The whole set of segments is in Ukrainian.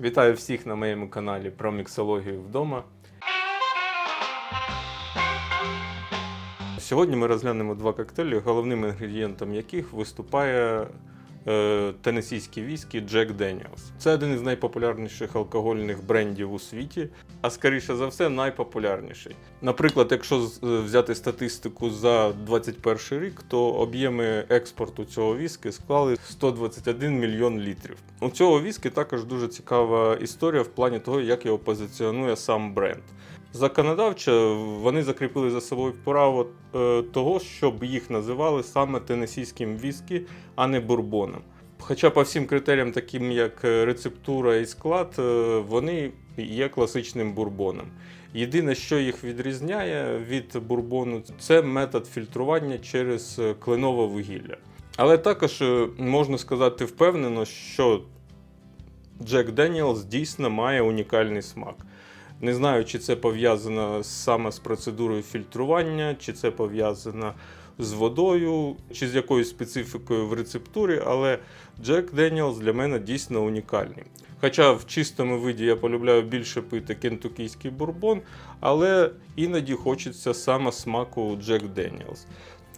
Вітаю всіх на моєму каналі про міксологію вдома. Сьогодні ми розглянемо два коктейлі, головним інгредієнтом яких виступає е, теннессійський віскі Jack Daniels. Це один із найпопулярніших алкогольних брендів у світі, а скоріше за все, найпопулярніший. Наприклад, якщо е, взяти статистику за 2021 рік, то об'єми експорту цього віскі склали 121 мільйон літрів. У цього віскі також дуже цікава історія в плані того, як його позиціонує сам бренд. Законодавчо вони закріпили за собою право е, того, щоб їх називали саме тенесійським віскі, а не бурбоном. Хоча по всім критеріям, таким як е, рецептура і склад, е, вони є класичним бурбоном. Єдине, що їх відрізняє від бурбону, це метод фільтрування через кленове вугілля. Але також можна сказати впевнено, що Джек Деніелс дійсно має унікальний смак. Не знаю, чи це пов'язано саме з процедурою фільтрування, чи це пов'язано з водою, чи з якоюсь специфікою в рецептурі, але Джек Деніелс для мене дійсно унікальний. Хоча в чистому виді я полюбляю більше пити кентукійський бурбон, але іноді хочеться саме смаку Джек Деніелс.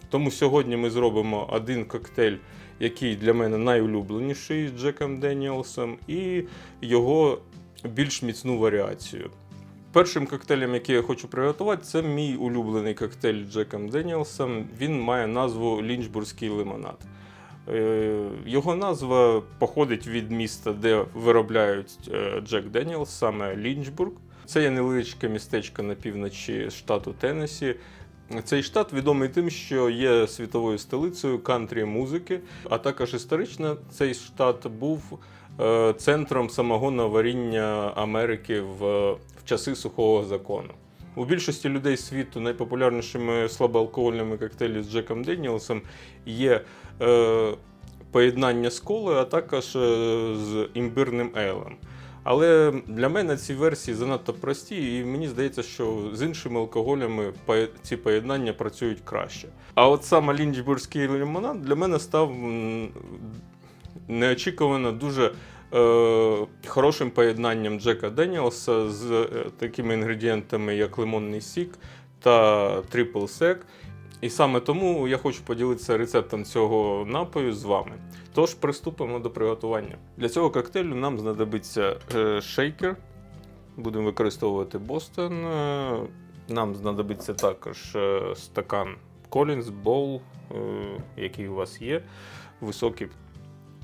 Тому сьогодні ми зробимо один коктейль, який для мене найулюбленіший з Джеком Деніелсом, і його більш міцну варіацію. Першим коктейлем, який я хочу приготувати, це мій улюблений коктейль Джеком Деніелсом. Він має назву Лінчбурзький лимонад. Е, Його назва походить від міста, де виробляють е, Джек Деніелс, саме Лінчбург. Це є невеличке містечко на півночі штату Теннессі. Цей штат відомий тим, що є світовою столицею кантрі музики, а також історично цей штат був е, центром самогонного варіння Америки в, в часи сухого закону. У більшості людей світу найпопулярнішими слабоалкогольними коктейлі з Джеком Деніелсом є е, поєднання з колою, а також е, з імбирним ейлем. Але для мене ці версії занадто прості, і мені здається, що з іншими алкоголями ці поєднання працюють краще. А от саме лінчбурзький лимонад для мене став неочікувано дуже хорошим поєднанням Джека Деніелса з е, такими інгредієнтами, як лимонний сік та трипл сек. І саме тому я хочу поділитися рецептом цього напою з вами. Тож приступимо до приготування. Для цього коктейлю нам знадобиться е, шейкер. Будемо використовувати Бостон. Е, Нам знадобиться також е, стакан Collins Bowl, е, який у вас є. Високий,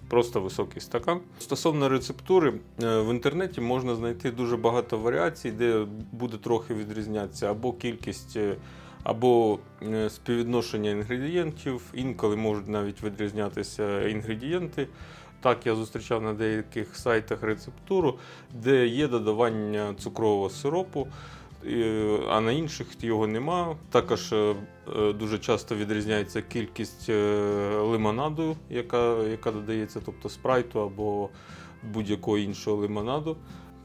просто високий стакан. Стосовно рецептури, е, в інтернеті можна знайти дуже багато варіацій, де буде трохи відрізнятися або кількість. е, або е, співвідношення інгредієнтів, інколи можуть навіть відрізнятися інгредієнти. Так, я зустрічав на деяких сайтах рецептуру, де є додавання цукрового сиропу, а на інших його нема. Також е, е, дуже часто відрізняється кількість е, лимонаду, яка, яка додається, тобто спрайту або будь-якого іншого лимонаду.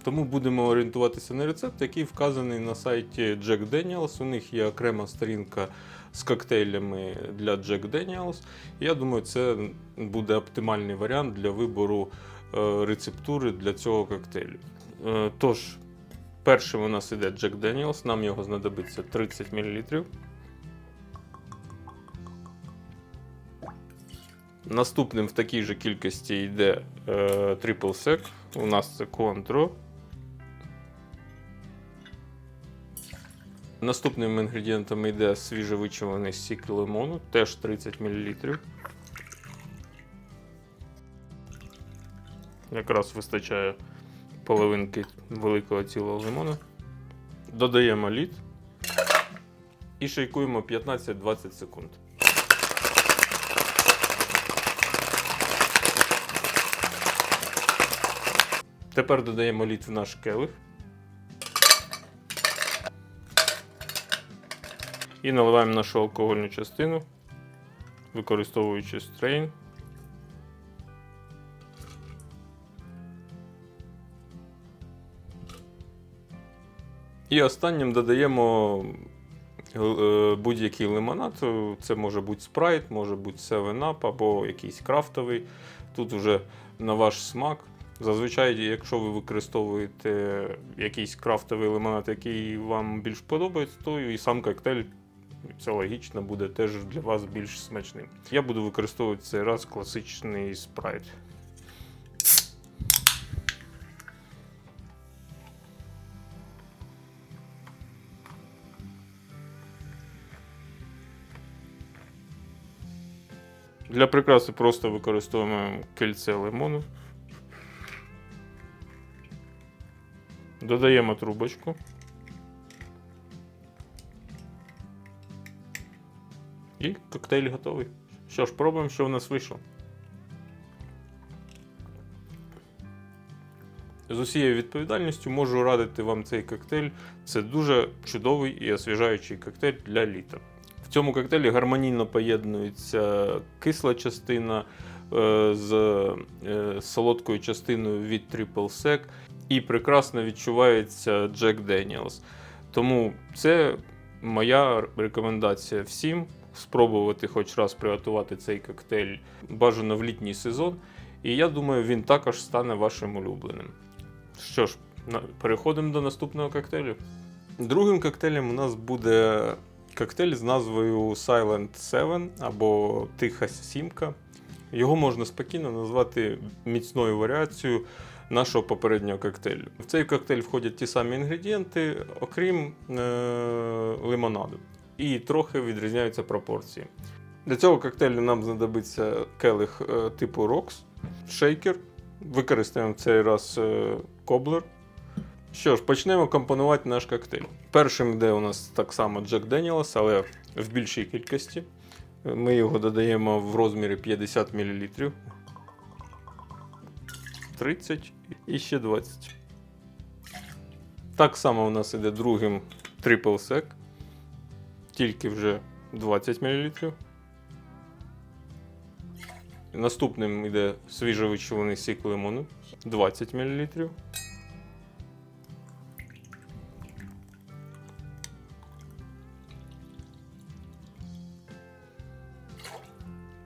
Тому будемо орієнтуватися на рецепт, який вказаний на сайті Jack Daniels. У них є окрема сторінка з коктейлями для Jack Daniels. Я думаю, це буде оптимальний варіант для вибору рецептури для цього коктейлю. Тож, першим у нас іде Jack Daniels, нам його знадобиться 30 мл. Наступним в такій же кількості йде е, Triple Sec. У нас це Cointreau. Наступним інгредієнтом йде свіжовичаваний сік лимону, теж 30 мл. Якраз вистачає половинки великого цілого лимона. Додаємо лід і шейкуємо 15-20 секунд. Тепер додаємо лід в наш келих. І наливаємо нашу алкогольну частину, використовуючи стрейн. І останнім додаємо е, будь-який лимонад. Це може бути спрайт, може бути 7-Up або якийсь крафтовий. Тут вже на ваш смак. Зазвичай, якщо ви використовуєте якийсь крафтовий лимонад, який вам більш подобається, то і сам коктейль, це логічно, буде теж для вас більш смачним. Я буду використовувати цей раз класичний спрайт. Для прикраси просто використовуємо кільце лимону. Додаємо трубочку. І коктейль готовий. Що ж, пробуємо, що в нас вийшло. З усією відповідальністю можу радити вам цей коктейль. Це дуже чудовий і освіжаючий коктейль для літа. В цьому коктейлі гармонійно поєднується кисла частина е, з е, солодкою частиною від Triple Sec і прекрасно відчувається Jack Daniels. Тому це моя рекомендація всім спробувати хоч раз приготувати цей коктейль бажано в літній сезон. І я думаю, він також стане вашим улюбленим. Що ж, переходимо до наступного коктейлю. Другим коктейлем у нас буде коктейль з назвою Silent 7 або Тиха Сімка. Його можна спокійно назвати міцною варіацією нашого попереднього коктейлю. В цей коктейль входять ті самі інгредієнти, окрім е- лимонаду. І трохи відрізняються пропорції. Для цього коктейлю нам знадобиться келих е, типу Rocks, шейкер. Використаємо в цей раз е, коблер. Що ж, почнемо компонувати наш коктейль. Першим йде у нас так само Джек Деніелс, але в більшій кількості. Ми його додаємо в розмірі 50 мл. 30 і ще 20. Так само у нас іде другим Triple Sec, тільки вже 20 мл. Наступним йде свіжовичуваний сік лимону 20 мл.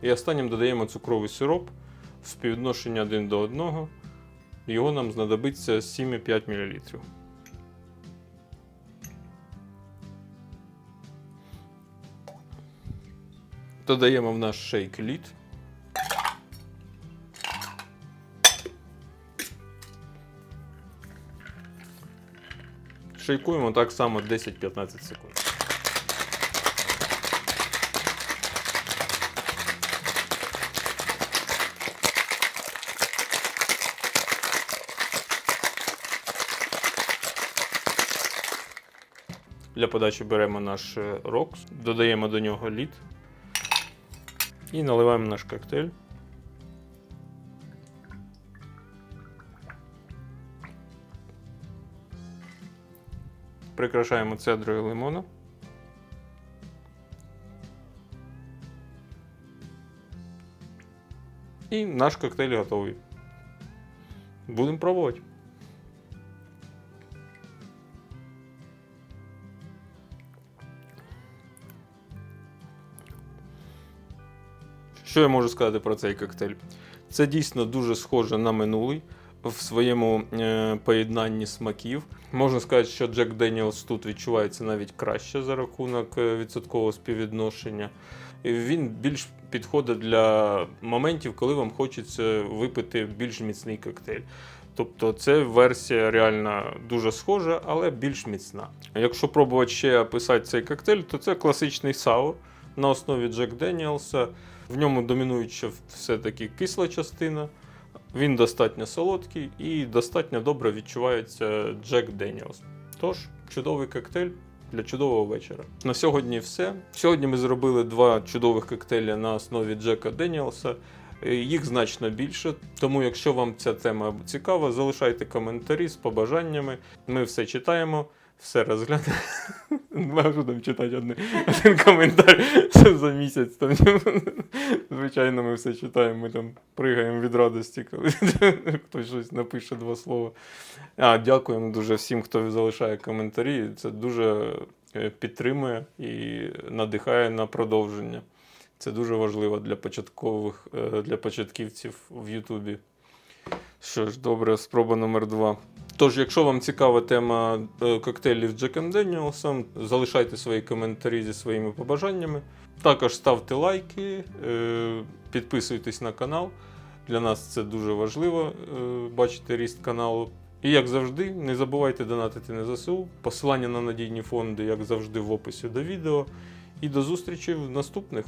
І останнім додаємо цукровий сироп в співвідношенні 1 до 1. Його нам знадобиться 7,5 мл. Додаємо в наш шейк лід. Шейкуємо так само 10-15 секунд. Для подачі беремо наш е, рокс, додаємо до нього лід і наливаємо наш коктейль. Прикрашаємо цедрою лимона. І наш коктейль готовий. Будемо пробувати. Що я можу сказати про цей коктейль? Це дійсно дуже схоже на минулий в своєму е, поєднанні смаків. Можна сказати, що Джек Деніелс тут відчувається навіть краще за рахунок е, відсоткового співвідношення. Він більш підходить для моментів, коли вам хочеться випити більш міцний коктейль. Тобто це версія реально дуже схожа, але більш міцна. Якщо пробувати ще описати цей коктейль, то це класичний саур на основі Джек Деніелса. В ньому домінуюча все-таки кисла частина. Він достатньо солодкий і достатньо добре відчувається Джек Деніелс. Тож, чудовий коктейль для чудового вечора. На сьогодні все. Сьогодні ми зробили два чудових коктейлі на основі Джека Деніелса. Е, Їх значно більше. Тому, якщо вам ця тема цікава, залишайте коментарі з побажаннями. Ми все читаємо, все розглядаємо. Можу там читати один, один коментар за місяць. Там. Звичайно, ми все читаємо, ми там пригаємо від радості, коли хтось щось напише два слова. А, дякуємо дуже всім, хто залишає коментарі. Це дуже е, підтримує і надихає на продовження. Це дуже важливо для початкових, е, для початківців в Ютубі. Що ж, добре, спроба номер два. Тож, якщо вам цікава тема е, коктейлів з Джеком Деніелсом, залишайте свої коментарі зі своїми побажаннями. Також ставте лайки, е, підписуйтесь на канал. Для нас це дуже важливо е, бачити ріст каналу. І як завжди, не забувайте донатити на ЗСУ. Посилання на надійні фонди, як завжди, в описі до відео. І до зустрічі в наступних.